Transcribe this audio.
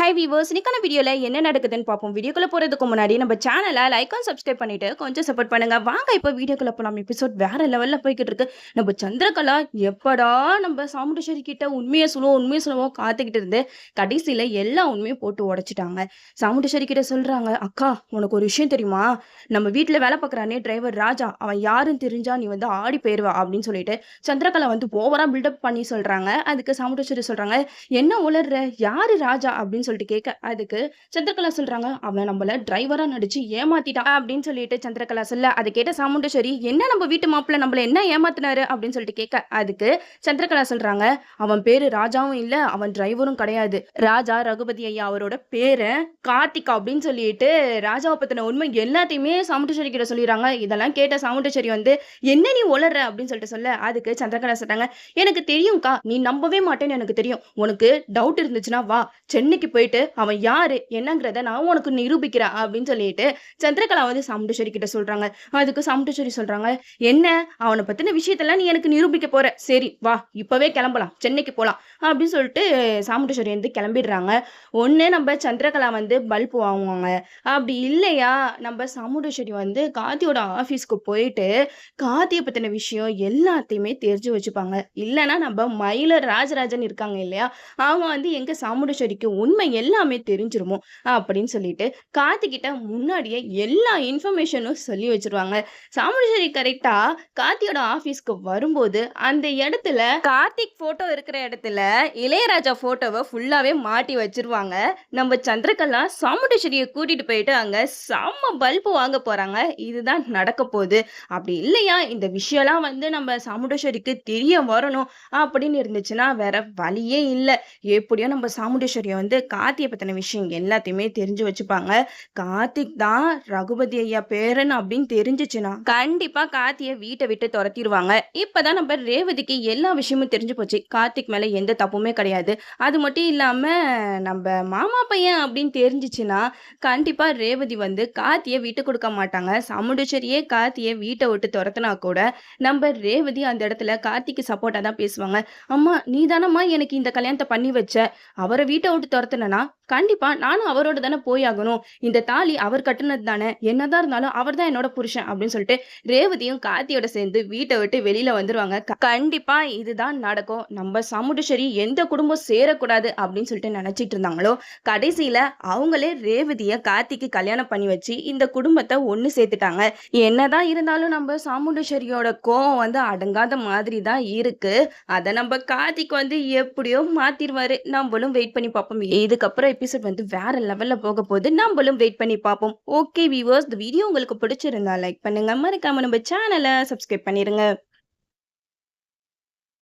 High viewers இன்னைக்கான வீடியோவில் என்ன நடக்குதுன்னு பார்ப்போம். வீடியோக்குள்ள போகிறதுக்கு முன்னாடி நம்ம சேனலை லைக் அண்ட் சப்ஸ்கிரைப் பண்ணிட்டு கொஞ்சம் சப்போர்ட் பண்ணுங்க. வாங்க இப்போ வீடியோக்குள்ள போகலாம் எபிசோட் வேற லெவலில் போய்கிட்டு இருக்கு நம்ம சந்திரகலா எப்படா நம்ம சாமுண்டேஸ்வரி கிட்ட உண்மையை சொல்லுவோம் உண்மையை சொல்லுவோம் காத்துக்கிட்டு இருந்து கடைசியில் எல்லா உண்மையும் போட்டு உடைச்சிட்டாங்க. சாமுண்டேஸ்வரி கிட்ட சொல்றாங்க அக்கா உனக்கு ஒரு விஷயம் தெரியுமா? நம்ம வீட்டில் வேலை பார்க்குறானே டிரைவர் ராஜா. அவன் யாருன்னு தெரிஞ்சா நீ வந்து ஆடி போயிருவா அப்படின்னு சொல்லிட்டு சந்திரகலா வந்து ஓவரா பில்டப் பண்ணி சொல்றாங்க. அதுக்கு சாமுண்டேஸ்வரி சொல்றாங்க என்ன உளர்ற? யாரு ராஜா? அப்படின்னு சொல்லிட்டு கேட்க அதுக்கு சந்திரகலா சொல்றாங்க அவன் நம்மள டிரைவரா நடிச்சு ஏமாத்திட்டான் அப்படின்னு சொல்லிட்டு சந்திரகலா சொல்ல அதை கேட்ட சாமுண்டேஸ்வரி என்ன நம்ம வீட்டு மாப்பிள்ள நம்மள என்ன ஏமாத்தினாரு அப்படின்னு சொல்லிட்டு கேட்க அதுக்கு சந்திரகலா சொல்றாங்க அவன் பேரு ராஜாவும் இல்ல அவன் டிரைவரும் கிடையாது. ராஜா ரகுபதி ஐயா அவரோட பேரு கார்த்திகா அப்படின்னு சொல்லிட்டு ராஜாவை பத்தின உண்மை எல்லாத்தையுமே சாமுண்டேஸ்வரி கிட்ட சொல்லிடுறாங்க. இதெல்லாம் கேட்ட சாமுண்டேஸ்வரி வந்து என்ன நீ உளற அப்படின்னு சொல்லிட்டு சொல்ல அதுக்கு சந்திரகலா சொல்றாங்க எனக்கு தெரியும்க்கா நீ நம்பவே மாட்டேன்னு எனக்கு தெரியும். உனக்கு டவுட் இருந்துச்சுன்னா வா சென்னைக்கு போயிட்டு அவன் யாரு? என்னங்கிறத நான் உனக்கு நிரூபிக்கிறேன் அப்படின்னு சொல்லிட்டு சந்திரகலா வந்து சாமுண்டேஸ்வரி கிட்ட சொல்றாங்க. அதுக்கு சாமுண்டேஸ்வரி சொல்றாங்க என்ன? அவனை பத்தின விஷயத்தெல்லாம் நீ எனக்கு நிரூபிக்க போற. சரி வா இப்பவே கிளம்பலாம். சென்னைக்கு போலாம். அப்படின்னு சொல்லிட்டு சாமுண்டேஸ்வரி வந்து கிளம்பிடுறாங்க. ஒண்ணு நம்ம சந்திரகலா வந்து பல்ப் வாங்குவாங்க. அப்படி இல்லையா? நம்ம சாமுண்டேஸ்வரி வந்து காத்தியோட ஆஃபீஸ்க்கு போயிட்டு காத்தியை பத்தின விஷயம் எல்லாத்தையுமே தெரிஞ்சு வச்சுப்பாங்க. இல்லைன்னா நம்ம மயில ராஜராஜன் இருக்காங்க இல்லையா? அவங்க வந்து எங்க சாமுண்டேஸ்வரிக்கு உண்மை எல்லாமே தெரிஞ்சிருமோ அப்படின்னு சொல்லிட்டு கார்த்திகிட்ட முன்னாடியே எல்லா இன்ஃபர்மேஷனும் சொல்லி வச்சிருவாங்க. சாமுண்டேஸ்வரி கரெக்டா கார்த்தியோட ஆபீஸ்க்கு வரும்போது அந்த இடத்துல கார்த்திக் போட்டோ இருக்கிற இடத்துல இளையராஜா போட்டோவை ஃபுல்லாவே மாட்டி வச்சிருவாங்க. நம்ம சந்திரகலா சாமுண்டேஸ்வரியை கூட்டிட்டு போயிட்டு அங்க செம்ம பல்பு வாங்க போறாங்க. இதுதான் நடக்க போகுது. அப்படி இல்லையா? இந்த விஷயம்லாம் வந்து நம்ம சாமுண்டேஸ்வரிக்கு தெரிய வரணும் அப்படின்னு இருந்துச்சுன்னா வேற வழியே இல்லை. எப்படியோ நம்ம சாமுண்டேஸ்வரியை வந்து கார்த்தியை பற்றின விஷயம் எல்லாத்தையுமே தெரிஞ்சு வச்சுப்பாங்க. கார்த்திக் தான் ரகுபதி ஐயா பேரன் அப்படின்னு தெரிஞ்சிச்சுன்னா கண்டிப்பா கார்த்தியை வீட்டை விட்டு துரத்திடுவாங்க. இப்பதான் நம்ம ரேவதிக்கு எல்லா விஷயமும் தெரிஞ்சு போச்சு. கார்த்திக் மேல எந்த தப்புமே கிடையாது. அது மட்டும் இல்லாம நம்ம மாமா பையன் அப்படின்னு தெரிஞ்சிச்சுன்னா கண்டிப்பா ரேவதி வந்து கார்த்தியை விட்டு கொடுக்க மாட்டாங்க. சமுடிச்சரியே கார்த்தியை வீட்டை விட்டு துரத்துனா கூட நம்ம ரேவதி அந்த இடத்துல கார்த்திக்கு சப்போர்ட்டா தான் பேசுவாங்க. அம்மா நீ தானம்மா எனக்கு இந்த கல்யாணத்தை பண்ணி வச்ச? அவரை வீட்டை விட்டு துரத்துனா என்னன்னா கண்டிப்பா நானும் அவரோட தானே போயாகணும் இந்த தாலி அவர் கட்டினது தானே. என்னதான் இருந்தாலும் அவர் தான் என்னோட புருஷன் அப்படின்னு சொல்லிட்டு ரேவதியும் கார்த்தியோட சேர்ந்து வீட்டை விட்டு வெளியில வந்துருவாங்க. கண்டிப்பா இதுதான் நடக்கும். நம்ம சாமுண்டேஸ்வரி எந்த குடும்பம் சேரக்கூடாது அப்படின்னு சொல்லிட்டு நினைச்சிட்டு இருந்தாங்களோ கடைசியில அவங்களே ரேவதிய கார்த்திக்கு கல்யாணம் பண்ணி வச்சு இந்த குடும்பத்தை ஒண்ணு சேர்த்துட்டாங்க. என்னதான் இருந்தாலும் நம்ம சாமுண்டேஸ்வரியோட கோவம் வந்து அடங்காத மாதிரி தான் இருக்கு. அதை நம்ம கார்த்திக் வந்து எப்படியோ மாத்திருவாரு. நம்மளும் வெயிட் பண்ணி பார்ப்போம். இதுக்கப்புறம் எபிசோட் வந்து வேற லெவல்ல போக போகுது. நம்மளும் வெயிட் பண்ணி பார்ப்போம். ஓகே வியூவர்ஸ் இந்த வீடியோ உங்களுக்கு பிடிச்சிருந்தா லைக் பண்ணுங்க. மறக்காம நம்ம சேனலை சப்ஸ்கிரைப் பண்ணிருங்க.